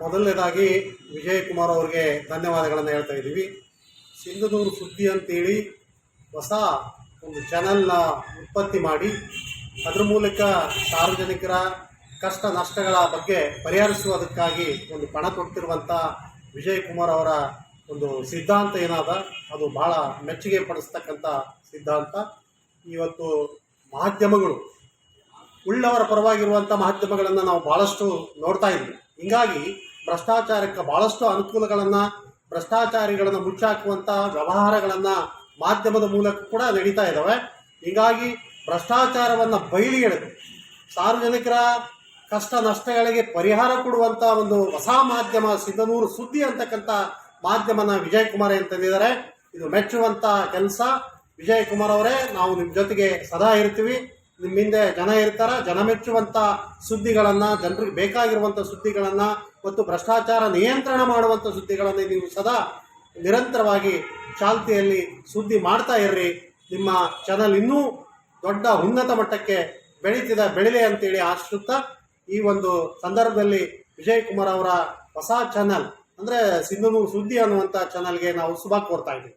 ಮೊದಲನೇದಾಗಿ ವಿಜಯ್ ಕುಮಾರ್ ಅವರಿಗೆ ಧನ್ಯವಾದಗಳನ್ನು ಹೇಳ್ತಾ ಇದ್ದೀವಿ. ಸಿಂಧನೂರು ಸುದ್ದಿ ಅಂತೇಳಿ ಹೊಸ ಒಂದು ಚಾನಲ್ನ ಉತ್ಪತ್ತಿ ಮಾಡಿ, ಅದರ ಮೂಲಕ ಸಾರ್ವಜನಿಕರ ಕಷ್ಟ ನಷ್ಟಗಳ ಬಗ್ಗೆ ಪರಿಹರಿಸುವುದಕ್ಕಾಗಿ ಒಂದು ಪಣ ಕೊಟ್ಟಿರುವಂಥ ವಿಜಯ್ ಕುಮಾರ್ ಅವರ ಒಂದು ಸಿದ್ಧಾಂತ ಏನಾದ, ಅದು ಬಹಳ ಮೆಚ್ಚುಗೆ ಪಡಿಸ್ತಕ್ಕಂಥ ಸಿದ್ಧಾಂತ. ಇವತ್ತು ಮಾಧ್ಯಮಗಳು ಉಳ್ಳವರ ಪರವಾಗಿರುವಂಥ ಮಾಧ್ಯಮಗಳನ್ನು ನಾವು ಭಾಳಷ್ಟು ನೋಡ್ತಾ ಇದ್ವಿ. ಹಿಂಗಾಗಿ ಭ್ರಷ್ಟಾಚಾರಕ್ಕೆ ಭಾಳಷ್ಟು ಅನುಕೂಲಗಳನ್ನು, ಭ್ರಷ್ಟಾಚಾರಿಗಳನ್ನು ಮುಚ್ಚಾಕುವಂಥ ವ್ಯವಹಾರಗಳನ್ನು ಮಾಧ್ಯಮದ ಮೂಲಕ ಕೂಡ ನಡೀತಾ ಇದ್ದಾವೆ ಹೀಗಾಗಿ ಭ್ರಷ್ಟಾಚಾರವನ್ನು ಬಯಲಿ ಎಳೆದು, ಸಾರ್ವಜನಿಕರ ಕಷ್ಟ ನಷ್ಟಗಳಿಗೆ ಪರಿಹಾರ ಕೊಡುವಂಥ ಒಂದು ಹೊಸ ಮಾಧ್ಯಮ ಸಿದ್ದನೂರು ಸುದ್ದಿ ಅಂತಕ್ಕಂಥ ಮಾಧ್ಯಮನ ವಿಜಯ್ ಕುಮಾರ್ ಇದು ಮೆಚ್ಚುವಂಥ ಕೆಲಸ. ವಿಜಯ್ ಕುಮಾರ್ ಅವರೇ, ನಾವು ನಿಮ್ಮ ಜೊತೆಗೆ ಸದಾ ಇರ್ತೀವಿ. ನಿಮ್ಮ ಹಿಂದೆ ಜನ ಇರ್ತಾರೆ, ಜನ ಮೆಚ್ಚುವಂಥ ಸುದ್ದಿಗಳನ್ನು, ಜನರಿಗೆ ಬೇಕಾಗಿರುವಂಥ ಸುದ್ದಿಗಳನ್ನು ಮತ್ತು ಭ್ರಷ್ಟಾಚಾರ ನಿಯಂತ್ರಣ ಮಾಡುವಂಥ ಸುದ್ದಿಗಳನ್ನು ನೀವು ಸದಾ ನಿರಂತರವಾಗಿ ಚಾಲ್ತಿಯಲ್ಲಿ ಸುದ್ದಿ ಮಾಡ್ತಾ ಇರ್ರಿ. ನಿಮ್ಮ ಚಾನಲ್ ಇನ್ನೂ ದೊಡ್ಡ ಉನ್ನತ ಮಟ್ಟಕ್ಕೆ ಬೆಳೀತಿದ, ಬೆಳಿಲೆ ಅಂತೇಳಿ ಆಶಿಸುತ್ತಾ ಈ ಒಂದು ಸಂದರ್ಭದಲ್ಲಿ ವಿಜಯ್ ಕುಮಾರ್ ಅವರ ಹೊಸ ಚಾನಲ್ ಅಂದರೆ ಸಿಂಧುನು ಸುದ್ದಿ ಅನ್ನುವಂಥ ಚಾನಲ್ಗೆ ನಾವು ಶುಭ ಕೋರ್ತಾ ಇದ್ದೀವಿ.